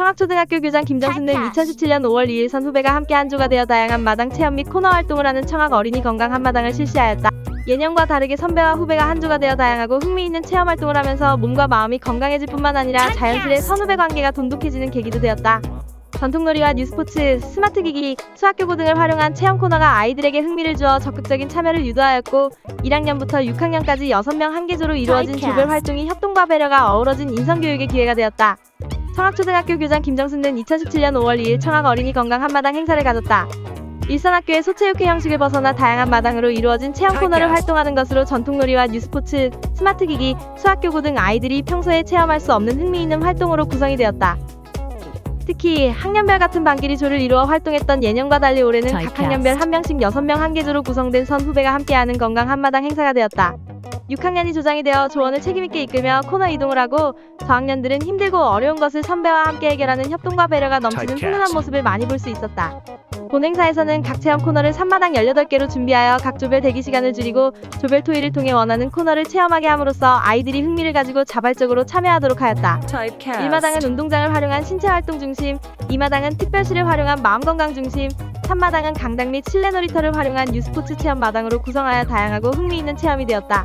청학초등학교 교장 김정수는 2017년 5월 2일 선 후배가 함께 한조가 되어 다양한 마당 체험 및 코너 활동을 하는 청학 어린이 건강 한마당을 실시하였다. 예년과 다르게 선배와 후배가 한조가 되어 다양하고 흥미있는 체험 활동을 하면서 몸과 마음이 건강해질 뿐만 아니라 자연스레 선후배 관계가 돈독해지는 계기도 되었다. 전통놀이와 뉴스포츠, 스마트 기기, 수학교구 등을 활용한 체험 코너가 아이들에게 흥미를 주어 적극적인 참여를 유도하였고 1학년부터 6학년까지 6명 한 개조로 이루어진. 조별 활동이 협동과 배려가 어우러진 인성교육의 기회가 되었다. 청학초등학교 교장 김정수는 2017년 5월 2일 청학 어린이 건강 한마당 행사를 가졌다. 일선학교의 소체육회 형식을 벗어나 다양한 마당으로 이루어진 체험 코너를 활동하는 것으로 전통놀이와 뉴스포츠, 스마트 기기, 수학교구 등 아이들이 평소에 체험할 수 없는 흥미있는 활동으로 구성이 되었다. 특히 학년별 같은 반끼리 조를 이루어 활동했던 예년과 달리 올해는 각. 학년별 한 명씩 6명 한 개조로 구성된 선 후배가 함께하는 건강 한마당 행사가 되었다. 6학년이 조장이 되어 조언을 책임있게 이끌며 코너 이동을 하고 저학년들은 힘들고 어려운 것을 선배와 함께 해결하는 협동과 배려가 넘치는. 훈훈한 모습을 많이 볼 수 있었다. 본 행사에서는 각 체험 코너를 3마당 18개로 준비하여 각 조별 대기 시간을 줄이고 조별 토의를 통해 원하는 코너를 체험하게 함으로써 아이들이 흥미를 가지고 자발적으로 참여하도록 하였다. Typecast. 1마당은 운동장을 활용한 신체 활동 중심, 2마당은 특별실을 활용한 마음 건강 중심, 3마당은 강당 및 실내 놀이터를 활용한 뉴스포츠 체험 마당으로 구성하여 다양하고 흥미있는 체험이 되었다.